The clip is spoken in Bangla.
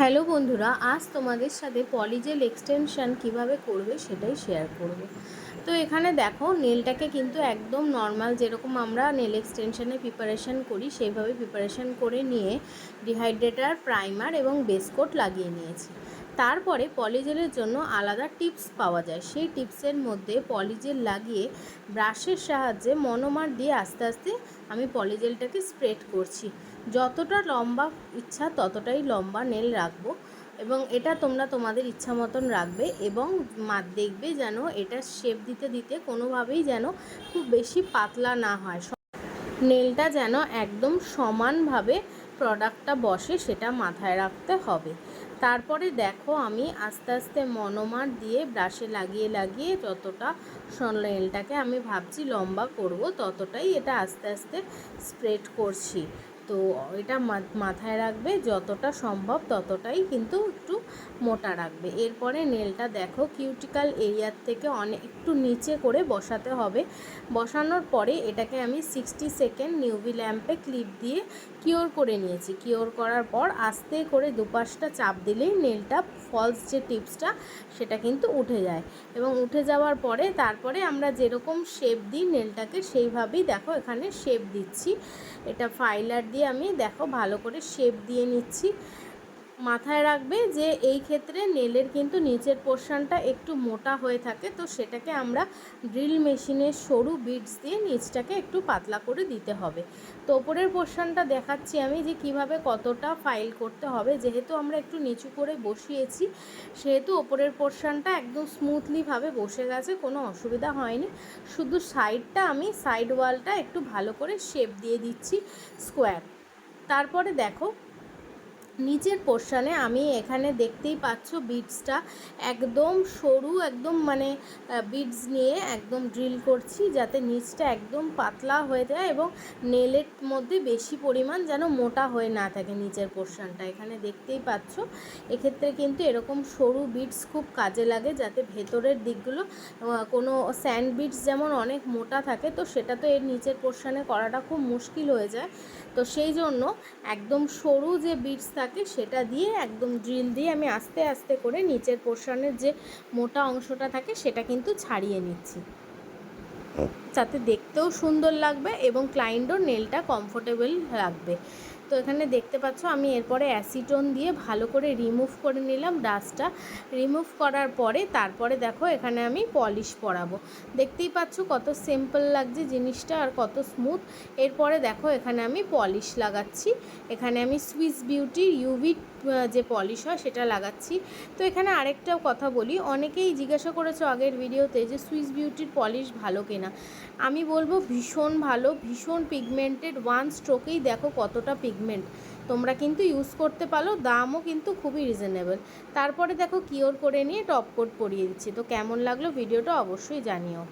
হ্যালো বন্ধুরা, আজ তোমাদের সাথে পলিজেল এক্সটেনশন কীভাবে করবে সেটাই শেয়ার করব। তো এখানে দেখো নেলটাকে কিন্তু একদম নর্মাল যেরকম আমরা নেল এক্সটেনশানে প্রিপারেশন করি, সেইভাবে প্রিপারেশন করে নিয়ে ডিহাইড্রেটার প্রাইমার এবং বেসকোট লাগিয়ে নিয়েছি। তারপরে পলিজেলের জন্য আলাদা টিপস পাওয়া যায়। সেই টিপসের মধ্যে পলিজেল লাগিয়ে ব্রাশের সাহায্যে মনোমার দিয়ে আস্তে আস্তে আমি পলিজেলটাকে স্প্রেড করছি। যতটা লম্বা ইচ্ছা ততটাই লম্বা নেল রাখব এবং এটা তোমরা তোমাদের ইচ্ছা মতন রাখবে এবং মা, দেখবে যেন এটা শেপ দিতে দিতে কোনোভাবেই যেন খুব বেশি পাতলা না হয়। নেলটা যেন একদম সমানভাবে প্রোডাক্টটা বসে সেটা মাথায় রাখতে হবে। তারপরে দেখো আমি আস্তে আস্তে মনোমার দিয়ে ব্রাশে লাগিয়ে লাগিয়ে যতটা নেলটাকে আমি ভাবছি লম্বা করব, ততটাই এটা আস্তে আস্তে স্প্রেড করছি। তো এটা মাথায় রাখবে, যতটা সম্ভব ততটাই কিন্তু একটু মোটা রাখবে। এরপরে নেলটা দেখো কিউটিক্যাল এরিয়ার থেকে অনেক, একটু নিচে করে বসাতে হবে। বসানোর পরে এটাকে আমি সিক্সটি সেকেন্ড নিউভি ল্যাম্পে ক্লিপ দিয়ে কিওর করে নিয়েছি। কিওর করার পর আস্তে করে দুপাশটা চাপ দিলেই নেলটা ফলস যে টিপসটা সেটা কিন্তু উঠে যায়। এবং উঠে যাওয়ার পরে তারপরে আমরা যেরকম শেপ দিই, নেলটাকে সেইভাবেই দেখো এখানে শেপ দিচ্ছি। এটা ফাইলার দিয়ে আমি দেখো ভালো করে শেপ দিয়ে নিচ্ছি। মাথায় রাখবে যে এই ক্ষেত্রে নেলের কিন্তু নিচের পোর্শনটা একটু মোটা হয়ে থাকে, তো সেটাকে আমরা ড্রিল মেশিনের সরু বিটস দিয়ে নিচটাকে একটু পাতলা করে দিতে হবে। তো ওপরের পোর্শনটা দেখাচ্ছি আমি যে কীভাবে কতটা ফাইল করতে হবে। যেহেতু আমরা একটু নিচু করে বসিয়েছি, সেহেতু ওপরের পোর্শনটা একদম স্মুথলিভাবে বসে গেছে, কোনো অসুবিধা হয়নি। শুধু সাইডটা আমি সাইড ওয়ালটা একটু ভালো করে শেপ দিয়ে দিচ্ছি স্কোয়ার তারপরে দেখো নিচের পোর্শানে আমি এখানে দেখতেই পাচ্ছ বিটসটা একদম সরু, একদম মানে বিটস নিয়ে একদম ড্রিল করছি যাতে নিচটা একদম পাতলা হয়ে যায় এবং নেলের মধ্যে বেশি পরিমাণ যেন মোটা হয়ে না থাকে নিচের পোর্শানটা এখানে দেখতেই পাচ্ছ, এক্ষেত্রে কিন্তু এরকম সরু বিটস খুব কাজে লাগে যাতে ভেতরের দিকগুলো কোনো স্যান্ড বিটস যেমন অনেক মোটা থাকে, তো সেটা তো এর নিচের পোর্শানে করাটা খুব মুশকিল হয়ে যায়। তো সেই জন্য একদম সরু যে বিটস থাকে থাকে সেটা দিয়ে একদম ড্রিল দিয়ে আমি আস্তে আস্তে করে নিচের পোর্শনের যে মোটা অংশটা থাকে সেটা কিন্তু ছাড়িয়ে নিচ্ছি। যাতে দেখতেও সুন্দর লাগবে এবং ক্লায়েন্টও নেলটা কমফোর্টেবল লাগবে তো এখানে দেখতে পাচ্ছ আমি এরপরে অ্যাসিটন দিয়ে ভালো করে রিমুভ করে নিলাম ডাস্টটা রিমুভ করার পরে তারপরে দেখো এখানে আমি পলিশ পরাবো। দেখতেই পাচ্ছ কত সিম্পল লাগছে জিনিসটা আর কত স্মুথ এরপরে দেখো এখানে আমি পলিশ লাগাচ্ছি। এখানে আমি সুইস বিউটির ইউভি যে পলিশ হয় সেটা লাগাচ্ছি। তো এখানে আরেকটাও কথা বলি, অনেকেই জিজ্ঞাসা করেছ আগের ভিডিওতে যে সুইস বিউটির পলিশ ভালো কিনা। আমি বলব ভীষণ ভালো, ভীষণ পিগমেন্টেড ওয়ান স্ট্রোকেই দেখো কতটা পিগমেন্ট তোমরা কিন্তু ইউজ করতে পারো, দামও কিন্তু খুবই রিজনেবল তারপরে দেখো কিওর করে নিয়ে টপ কোট পরিয়ে দিচ্ছি। তো কেমন লাগল? ভিডিওটা অবশ্যই জানিও।